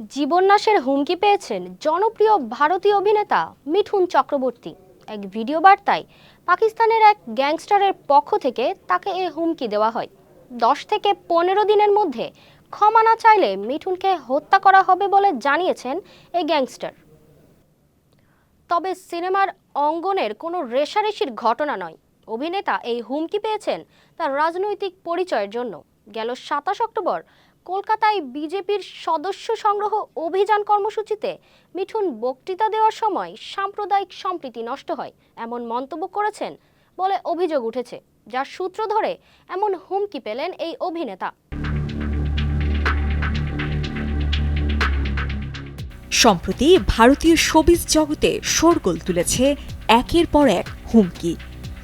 জীবননাশের হুমকি পেয়েছেন জনপ্রিয় ভারতীয় অভিনেতা মিঠুন চক্রবর্তী। এক ভিডিও বার্তায় পাকিস্তানের এক গ্যাংস্টারের পক্ষ থেকে তাকে এ হুমকি দেওয়া হয়। দশ থেকে পনেরো দিনের মধ্যে ক্ষমা না চাইলে মিঠুনকে হত্যা করা হবে বলে জানিয়েছেন এই গ্যাংস্টার। তবে সিনেমার অঙ্গনের কোনো রেশারেশির ঘটনা নয়। অভিনেতা এই হুমকি পেয়েছেন তার রাজনৈতিক পরিচয়ের জন্য। গেল সাতাশ অক্টোবর কলকাতায় বিজেপির সদস্য সংগ্রহ অভিযান কর্মসূচিতে মিঠুন বক্তৃতা দেওয়ার সময় সাম্প্রদায়িক সম্প্রীতি নষ্ট হয়, এমন মন্তব্য করেছেন বলে অভিযোগ উঠেছে, যার সূত্র ধরে এমন হুমকি পেলেন এই অভিনেতা। সম্প্রতি ভারতীয় শোবিজ জগতে শোরগোল তুলেছে একের পর এক হুমকি।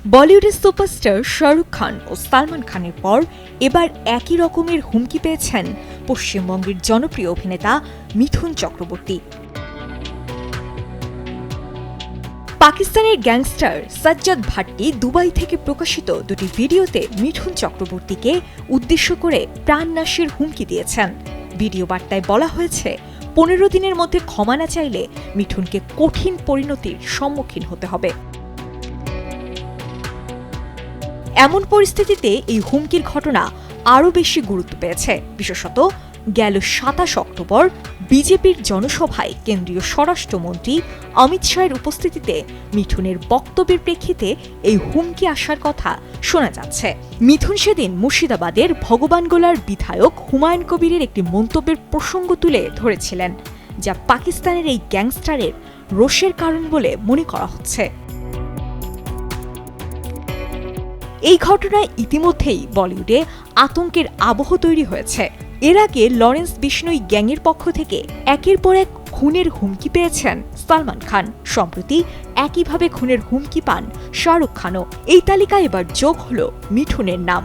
বলিউডের সুপারস্টার শাহরুখ খান ও সালমান খানের পর এবার একই রকমের হুমকি পেয়েছেন পশ্চিমবঙ্গের জনপ্রিয় অভিনেতা মিথুন চক্রবর্তী। পাকিস্তানের গ্যাংস্টার সাজ্জাদ ভাট্টি দুবাই থেকে প্রকাশিত দুটি ভিডিওতে মিঠুন চক্রবর্তীকে উদ্দেশ্য করে প্রাণনাশের হুমকি দিয়েছেন। ভিডিও বার্তায় বলা হয়েছে, পনেরো দিনের মধ্যে ক্ষমা না চাইলে মিঠুনকে কঠিন পরিণতির সম্মুখীন হতে হবে। এমন পরিস্থিতিতে এই হুমকির ঘটনা আরও বেশি গুরুত্ব পেয়েছে। বিশেষত গেল সাতাশ অক্টোবর বিজেপির জনসভায় কেন্দ্রীয় স্বরাষ্ট্রমন্ত্রী অমিত শাহের উপস্থিতিতে মিঠুনের বক্তব্যের প্রেক্ষিতে এই হুমকি আসার কথা শোনা যাচ্ছে। মিথুন সেদিন মুর্শিদাবাদের ভগবানগোলার বিধায়ক হুমায়ুন কবিরের একটি মন্তব্যের প্রসঙ্গ তুলে ধরেছিলেন, যা পাকিস্তানের এই গ্যাংস্টারের রোষের কারণ বলে মনে করা হচ্ছে। এই ঘটনায় ইতিমধ্যেই বলিউডে আতঙ্কের আবহ তৈরি হয়েছে। এর আগে লরেন্স বিষ্ণুই গ্যাংয়ের পক্ষ থেকে একের পর এক খুনের হুমকি পেয়েছেন সালমান খান। সম্প্রতি একইভাবে খুনের হুমকি পান শাহরুখ খানও। এই তালিকায় এবার যোগ হল মিঠুনের নাম।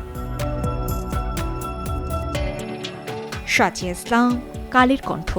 সাজিয়া ইসলাম, কালের কণ্ঠ।